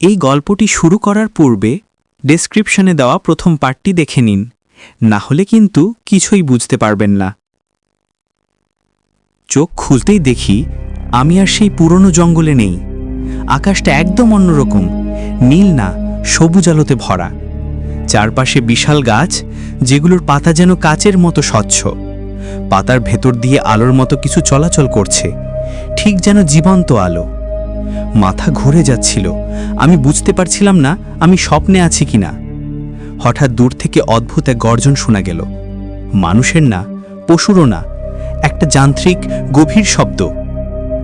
এই গল্পটি শুরু করার পূর্বে ডেসক্রিপশনে দেওয়া প্রথম পার্টটি দেখে নিন। না হলে কিন্তু কিছুই বুঝতে পারবেন না। চোখ খুলতেই দেখি আমি আর সেই পুরনো জঙ্গলে নেই। আকাশটা একদম অন্যরকম, নীল না, সবুজ আলোতে ভরা। চারপাশে বিশাল গাছ, যেগুলোর পাতা যেন কাচের মতো স্বচ্ছ। পাতার ভেতর দিয়ে আলোর মতো কিছু চলাচল করছে। ঠিক যেন জীবন্ত আলো। মাথা ঘুরে যাচ্ছিল। আমি বুঝতে পারছিলাম না আমি স্বপ্নে আছি কিনা। হঠাৎ দূর থেকে অদ্ভুত এক গর্জন শোনা গেল। মানুষের না, পশুরও না, একটা যান্ত্রিক গভীর শব্দ।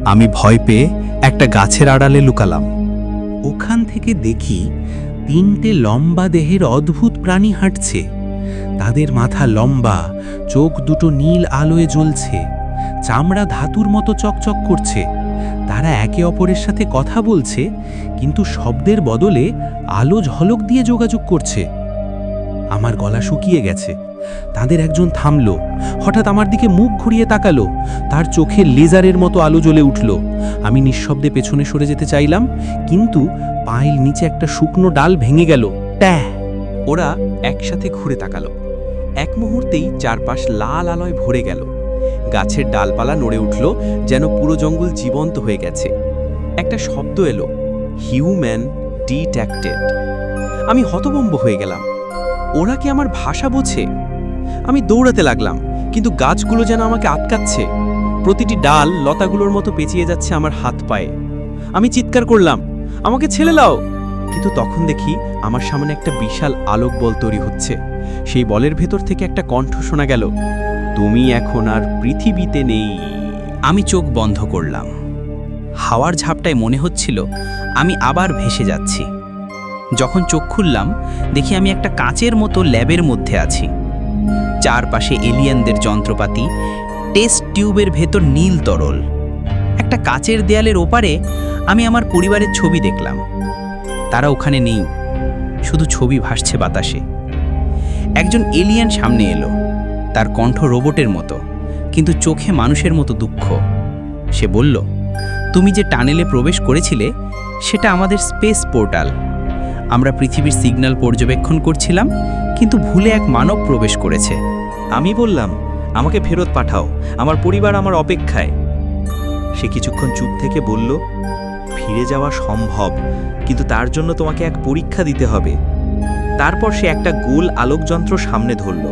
আমি ভয় পেয়ে একটা গাছের আড়ালে লুকালাম। ওখান থেকে দেখি তিনটে লম্বা দেহের অদ্ভুত প্রাণী হাঁটছে। তাদের মাথা লম্বা, চোখ দুটো নীল আলোয় জ্বলছে। চামড়া ধাতুর মতো চকচক করছে। তারা একে অপরের সাথে কথা বলছে, কিন্তু শব্দের বদলে আলো ঝলক দিয়ে যোগাযোগ করছে। আমার গলা শুকিয়ে গেছে। তাদের একজন থামল। হঠাৎ আমার দিকে মুখ ঘুরিয়ে তাকালো। তার চোখে লেজারের মতো আলো জ্বলে উঠল। আমি নিঃশব্দে পেছনে সরে যেতে চাইলাম, কিন্তু পায়ের নিচে একটা শুকনো ডাল ভেঙে গেল। ট্যা! ওরা একসাথে ঘুরে তাকালো। এক মুহূর্তেই চারপাশ লাল আলোয় ভরে গেল। গাছের ডালপালা নড়ে উঠল যেন পুরো জঙ্গল জীবন্ত হয়ে গেছে। একটা শব্দ এলো হিউম্যান ডিট্যাক্টেড আমি হতভম্ব হয়ে গেলাম। ওরা কি আমার ভাষা বোঝে? আমি দৌড়াতে লাগলাম, কিন্তু গাছগুলো যেন আমাকে আটকাচ্ছে। প্রতিটি ডাল লতাগুলোর মতো পেঁচিয়ে যাচ্ছে আমার হাত পায়ে। আমি চিৎকার করলাম, আমাকে ছেলে লাও কিন্তু তখন দেখি আমার সামনে একটা বিশাল আলোক বল তৈরি হচ্ছে। সেই বলের ভেতর থেকে একটা কণ্ঠ শোনা গেল তুমি এখন আর পৃথিবীতে নেই। আমি চোখ বন্ধ করলাম। হাওয়ার ঝাপটায় মনে হচ্ছিল আমি আবার ভেসে যাচ্ছি। যখন চোখ খুললাম, দেখি আমি একটা কাচের মতো ল্যাবের মধ্যে আছি। চারপাশে এলিয়েনদের যন্ত্রপাতি, টেস্ট টিউবের ভেতর নীল তরল। একটা কাচের দেয়ালের ওপারে আমি আমার পরিবারের ছবি দেখলাম। তারা ওখানে নেই, শুধু ছবি ভাসছে বাতাসে। একজন এলিয়েন সামনে এলো। তার কণ্ঠ রোবটের মতো, কিন্তু চোখে মানুষের মতো দুঃখ। সে বলল, তুমি যে টানেলে প্রবেশ করেছিলে, সেটা আমাদের স্পেস পোর্টাল। আমরা পৃথিবীর সিগন্যাল পর্যবেক্ষণ করছিলাম, কিন্তু ভুলে এক মানব প্রবেশ করেছে। আমি বললাম, আমাকে ফেরত পাঠাও, আমার পরিবার আমার অপেক্ষায়। সে কিছুক্ষণ চুপ থেকে বলল, ফিরে যাওয়া সম্ভব, কিন্তু তার জন্য তোমাকে এক পরীক্ষা দিতে হবে। তারপর সে একটা গোল আলোকযন্ত্র সামনে ধরল।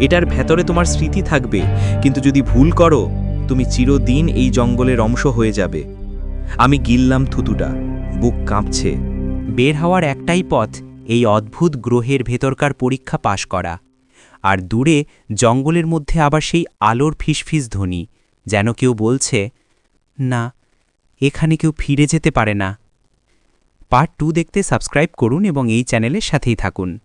এটার ভেতরে তোমার স্মৃতি থাকবে। কিন্তু যদি ভুল করো, তুমি চিরদিন এই জঙ্গলের অংশ হয়ে যাবে। আমি গিললাম থুতুটা, বুক কাঁপছে। বের হওয়ার একটাই পথ, এই অদ্ভুত গ্রহের ভেতরকার পরীক্ষা পাশ করা। আর দূরে, জঙ্গলের মধ্যে আবার সেই আলোর ফিসফিস ধ্বনি, যেন কেউ বলছে, না, এখানে কেউ ফিরে যেতে পারে না। পার্ট টু দেখতে সাবস্ক্রাইব করুন এবং এই চ্যানেলের সাথেই থাকুন।